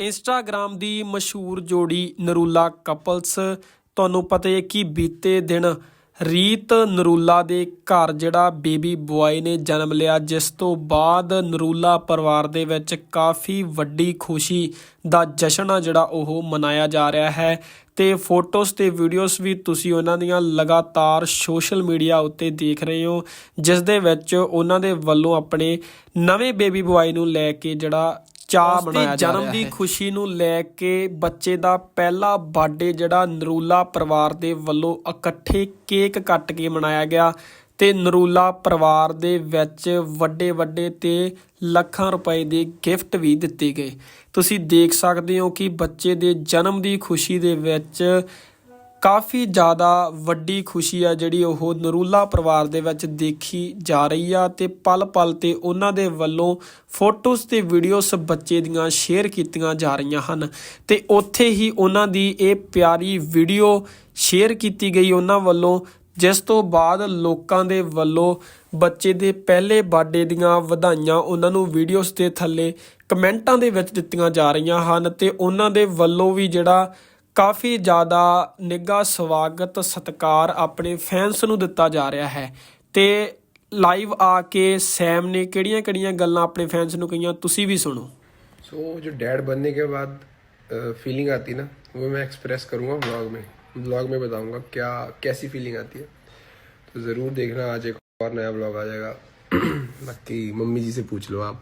Instagram ਦੀ ਮਸ਼ਹੂਰ ਜੋੜੀ Narula couples. ਤੁਹਾਨੂੰ ਪਤਾ ਹੈ ਕਿ ਬੀਤੇ ਦਿਨ ਰੀਤ ਨਰੂਲਾ ਦੇ ਘਰ ਜਿਹੜਾ ਬੇਬੀ ਬੁਆਏ ਨੇ ਜਨਮ ਲਿਆ, ਜਿਸ ਤੋਂ ਬਾਅਦ ਨਰੂਲਾ ਪਰਿਵਾਰ ਦੇ ਵਿੱਚ ਕਾਫੀ ਵੱਡੀ ਖੁਸ਼ੀ ਦਾ ਜਸ਼ਨ ਆ ਜਿਹੜਾ ਉਹ ਮਨਾਇਆ ਜਾ ਰਿਹਾ ਹੈ। ਤੇ ਫੋਟੋਜ਼ ਤੇ ਵੀਡੀਓਜ਼ ਵੀ ਤੁਸੀਂ ਉਹਨਾਂ ਦੀਆਂ ਲਗਾਤਾਰ ਸੋਸ਼ਲ ਮੀਡੀਆ ਉੱਤੇ ਦੇਖ ਰਹੇ ਹੋ, ਜਿਸ ਦੇ ਵਿੱਚ ਉਹਨਾਂ ਦੇ ਵੱਲੋਂ ਆਪਣੇ ਨਵੇਂ ਬੇਬੀ ਬੁਆਏ ਨੂੰ ਲੈ ਕੇ ਜਿਹੜਾ ਚਾਹ ਮਨਾਇਆ ਜਾ ਰਿਹਾ ਹੈ ਜਨਮ ਦੀ ਖੁਸ਼ੀ ਨੂੰ ਲੈ ਕੇ ਬੱਚੇ ਦਾ ਪਹਿਲਾ ਬਰਥਡੇ ਜਿਹੜਾ ਨਰੂਲਾ ਪਰਿਵਾਰ ਦੇ ਵੱਲੋਂ ਇਕੱਠੇ ਕੇਕ ਕੱਟ ਕੇ ਮਨਾਇਆ ਗਿਆ ਤੇ ਨਰੂਲਾ ਪਰਿਵਾਰ ਦੇ ਵਿੱਚ ਵੱਡੇ ਵੱਡੇ ਤੇ ਲੱਖਾਂ ਰੁਪਏ ਦੇ ਗਿਫਟ ਵੀ ਦਿੱਤੇ ਗਏ। ਤੁਸੀਂ ਦੇਖ ਸਕਦੇ ਹੋ ਕਿ ਬੱਚੇ ਦੇ ਜਨਮ ਦੀ ਖੁਸ਼ੀ ਦੇ ਵਿੱਚ ਕਾਫੀ ਜ਼ਿਆਦਾ ਵੱਡੀ ਖੁਸ਼ੀ ਆ ਜਿਹੜੀ ਉਹ ਨਰੂਲਾ ਪਰਿਵਾਰ ਦੇ ਵਿੱਚ ਦੇਖੀ ਜਾ ਰਹੀ ਆ ਤੇ ਪਲ ਪਲ ਤੇ ਉਹਨਾਂ ਦੇ ਵੱਲੋਂ ਫੋਟੋਜ਼ ਤੇ ਵੀਡੀਓਜ਼ ਬੱਚੇ ਦੀਆਂ ਸ਼ੇਅਰ ਕੀਤੀਆਂ ਜਾ ਰਹੀਆਂ ਹਨ। ਤੇ ਉੱਥੇ ਹੀ ਉਹਨਾਂ ਦੀ ਇਹ ਪਿਆਰੀ ਵੀਡੀਓ ਸ਼ੇਅਰ ਕੀਤੀ ਗਈ ਉਹਨਾਂ ਵੱਲੋਂ, ਜਿਸ ਤੋਂ ਬਾਅਦ ਲੋਕਾਂ ਦੇ ਵੱਲੋਂ ਬੱਚੇ ਦੇ ਪਹਿਲੇ ਬਰਥਡੇ ਦੀਆਂ ਵਧਾਈਆਂ ਉਹਨਾਂ ਨੂੰ ਵੀਡੀਓਜ਼ ਦੇ ਥੱਲੇ ਕਮੈਂਟਾਂ ਦੇ ਵਿੱਚ ਦਿੱਤੀਆਂ ਜਾ ਰਹੀਆਂ ਹਨ ਤੇ ਉਹਨਾਂ ਦੇ ਵੱਲੋਂ ਵੀ ਜਿਹੜਾ ਕਾਫੀ ਜ਼ਿਆਦਾ ਨਿੱਘਾ ਸਵਾਗਤ ਸਤਿਕਾਰ ਆਪਣੇ ਫੈਨਸ ਨੂੰ ਦਿੱਤਾ ਜਾ ਰਿਹਾ ਹੈ ਤੇ ਲਾਈਵ ਆ ਕੇ ਸੈਮ ਨੇ ਕਿਹੜੀਆਂ-ਕਿਹੜੀਆਂ ਗੱਲਾਂ ਆਪਣੇ ਫੈਨਸ ਨੂੰ ਕਹੀਆਂ ਤੁਸੀਂ ਵੀ ਸੁਣੋ सो जो डैड बनने के बाद फीलिंग आती ना वो मैं एक्सप्रेस करूँगा व्लॉग में व्लॉग में बताऊँगा क्या कैसी फीलिंग आती है तो ज़रूर देखना आज एक और नया व्लॉग आ जाएगा बाकी मम्मी जी से पूछ लो आप